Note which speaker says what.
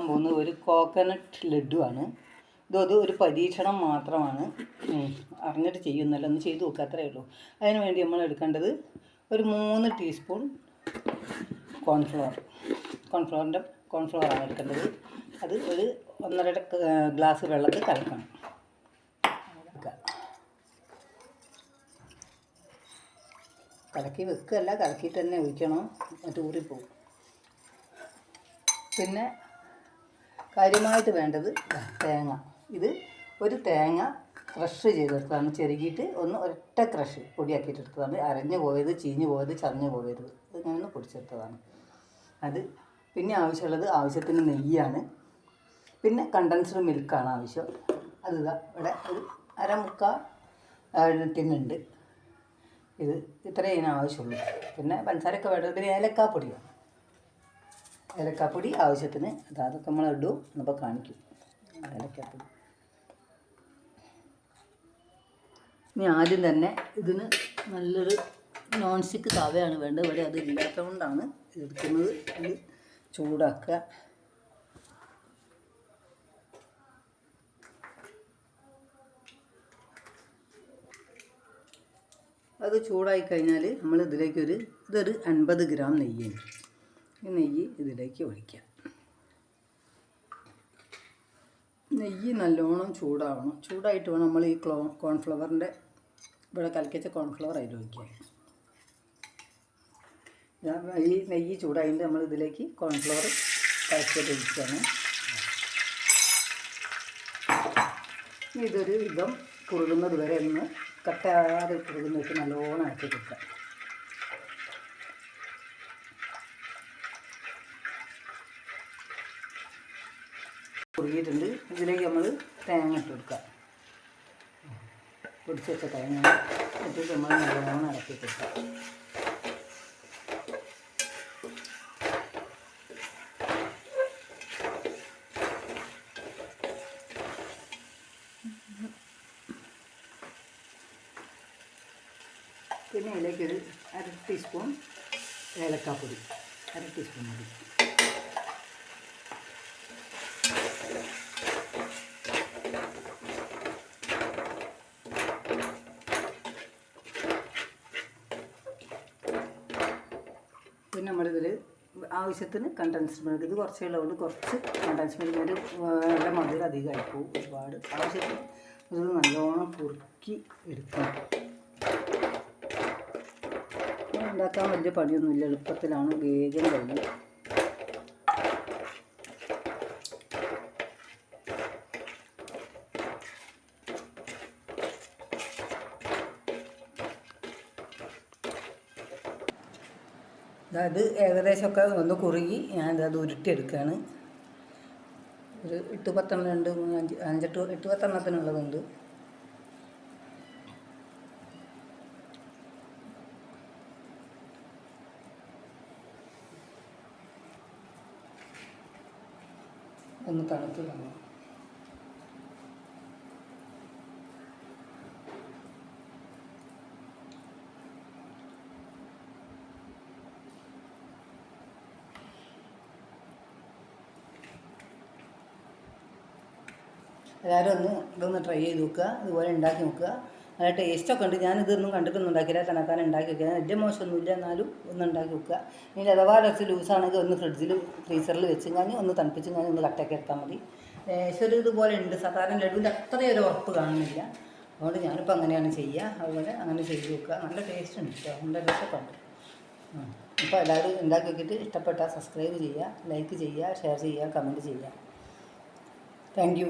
Speaker 1: ഉണ്ടാക്കാൻ പോകുന്നത് ഒരു കോക്കനട്ട് ലഡു ആണ്. ഇതത് ഒരു പരീക്ഷണം മാത്രമാണ്. അറിഞ്ഞിട്ട് ചെയ്യുന്നല്ല ഒന്ന് ചെയ്ത് നോക്കുക അത്രയേ ഉള്ളൂ. അതിന് വേണ്ടി നമ്മൾ എടുക്കേണ്ടത് ഒരു മൂന്ന് ടീസ്പൂൺ കോൺഫ്ലവർ കോൺഫ്ലവറിന്റെ കോൺഫ്ലവറാണ് എടുക്കേണ്ടത്. അത് ഒരു ഒന്നര ഗ്ലാസ് വെള്ളത്തിൽ കലക്കണം. കലക്കി വെക്കുകയല്ല കലക്കിയിട്ട് തന്നെ ഒഴിക്കണം. മറ്റൂറിപ്പോവും പിന്നെ കാര്യമായിട്ട് വേണ്ടത് തേങ്ങ. ഇത് ഒരു തേങ്ങ ക്രഷ് ചെയ്തെടുത്തതാണ്. ചെറുകിയിട്ട് ഒന്ന് ഒറ്റ ക്രഷ് പൊടിയാക്കിയിട്ട് എടുത്തതാണ് അരഞ്ഞു പോയത് ചീഞ്ഞു പോയത് ചതഞ്ഞു പോയത്. ഇങ്ങനെ ഒന്ന് പൊടിച്ചെടുത്തതാണ്. അത് പിന്നെ ആവശ്യമുള്ളത് ആവശ്യത്തിന് നെയ്യാണ്. പിന്നെ കണ്ടൻസ്ഡ് മിൽക്കാണ് ആവശ്യം. അത് ഇവിടെ ഒരു അരമുക്കാ ടിന്നുണ്ട്. ഇത് ഇത്രയും ഇതിന് ആവശ്യമുള്ളൂ. പിന്നെ പഞ്ചസാരയൊക്കെ വേണ്ടത് പിന്നെ ഏലക്കാ വേണം ഏലക്കാപ്പൊടി ആവശ്യത്തിന്. അത് അതൊക്കെ നമ്മൾ ഇടും എന്നിപ്പോൾ കാണിക്കും ഏലക്കാപ്പൊടി. ഇനി ആദ്യം തന്നെ ഇതിന് നല്ലൊരു നോൺ സ്റ്റിക്ക് തവയാണ് വേണ്ടത്. ഇവിടെ അത് ഇല്ലാത്തതുകൊണ്ടാണ് എടുക്കുന്നത്. ഇത് ചൂടാക്കുക. അത് ചൂടായി കഴിഞ്ഞാൽ നമ്മൾ ഇതിലേക്കൊരു ഇതൊരു അൻപത് ഗ്രാം നെയ്യാണ് നെയ്യ് ഇതിലേക്ക് ഒഴിക്കാം. നെയ്യ് നല്ലോണം ചൂടാവണം. ചൂടായിട്ട് വേണം നമ്മൾ ഈ ക്ലോ കോൺഫ്ലവറിന്റെ ഇവിടെ കലക്കിച്ച കോൺഫ്ലവർ അതിൽ ഒഴിക്കുക. ഈ നെയ്യ് ചൂടായിട്ട് നമ്മൾ ഇതിലേക്ക് കോൺഫ്ലവർ കലക്കിയിട്ട് ഒഴിക്കുകയാണ്. ഇതൊരു വിധം കുറുകുന്നത് വരെ ഒന്ന് കട്ടാതെ കുറുകുന്നതൊക്കെ നല്ലോണം ആക്കി കൊടുക്കാം കുറുകിയിട്ടുണ്ട് ഇതിലേക്ക് നമ്മൾ തേങ്ങ ഇട്ട് കൊടുക്കുക. പൊടിച്ച് വെച്ച തേങ്ങ ഇട്ടിട്ട് നമ്മൾ നല്ലോണം ഇളക്കി കൊടുക്കുക. പിന്നെ ഇതിലേക്കൊരു അര ടീസ്പൂൺ ഏലക്കാപ്പൊടി. അര ടീസ്പൂൺ മതി. പിന്നെ നമ്മളിതിൽ ആവശ്യത്തിന് കണ്ടൻസ് മിൽക്ക് ഇത് കുറച്ചേ ഉള്ളതുകൊണ്ട് കുറച്ച് കണ്ടൻസ് മിൽക്ക് ഒരു നല്ല മധുരം അധികമായി പോകും ഒരുപാട്. ആവശ്യത്തിന് ഇത് നല്ലോണം കുറുക്കി എടുക്കണം. ഉണ്ടാക്കാൻ വലിയ പണിയൊന്നുമില്ല. എളുപ്പത്തിലാണ് വേഗം കഴിയും. അതായത് ഏകദേശമൊക്കെ ഒന്ന് കുറുകി ഞാൻ അത് ഉരുട്ടിയെടുക്കുകയാണ്. ഒരു എട്ട് പത്തെണ്ണം രണ്ട് മൂന്ന് അഞ്ച് അഞ്ചെട്ട് എട്ട് പത്തെണ്ണത്തിനുള്ളതുണ്ട്. ഒന്ന് തണുത്ത് തന്നു എല്ലാവരും ഒന്ന് ഇതൊന്ന് ട്രൈ ചെയ്ത് നോക്കുക ഇതുപോലെ ഉണ്ടാക്കി നോക്കുക. നല്ല ടേസ്റ്റൊക്കെ ഉണ്ട്. ഞാൻ ഇതൊന്നും കണ്ടിട്ടൊന്നും ഉണ്ടാക്കിയില്ല. തനക്കാൻ ഉണ്ടാക്കി വെക്കുക. വലിയ മോശമൊന്നുമില്ല. എന്നാലും ഒന്ന് ഉണ്ടാക്കി വെക്കുക ഇനി അഥവാ ഡ്രസ്സ് ലൂസാണെങ്കിൽ ഒന്ന് ഫ്രിഡ്ജിൽ ഫ്രീസറിൽ വെച്ചും കാണി ഒന്ന് തണുപ്പിച്ചും കാണി ഒന്ന് കട്ടയൊക്കെ എടുത്താൽ മതി. ലേശം ഇതുപോലെ ഉണ്ട്. സാധാരണ ലഡുവിന്റെ അത്രയും ഒരു ഉറപ്പ് കാണുന്നില്ല. അതുകൊണ്ട് ഞാനിപ്പോൾ അങ്ങനെയാണ് ചെയ്യുക. അതുപോലെ അങ്ങനെ ചെയ്ത് വെക്കുക നല്ല ടേസ്റ്റ് ഉണ്ട് കേട്ടോ നല്ല രസമൊക്കെ ഉണ്ട്. അപ്പോൾ എല്ലാവരും ഉണ്ടാക്കി വെക്കിയിട്ട് ഇഷ്ടപ്പെട്ടാൽ സബ്സ്ക്രൈബ് ചെയ്യുക ലൈക്ക് ചെയ്യുക ഷെയർ ചെയ്യുക കമന്റ് ചെയ്യുക. താങ്ക്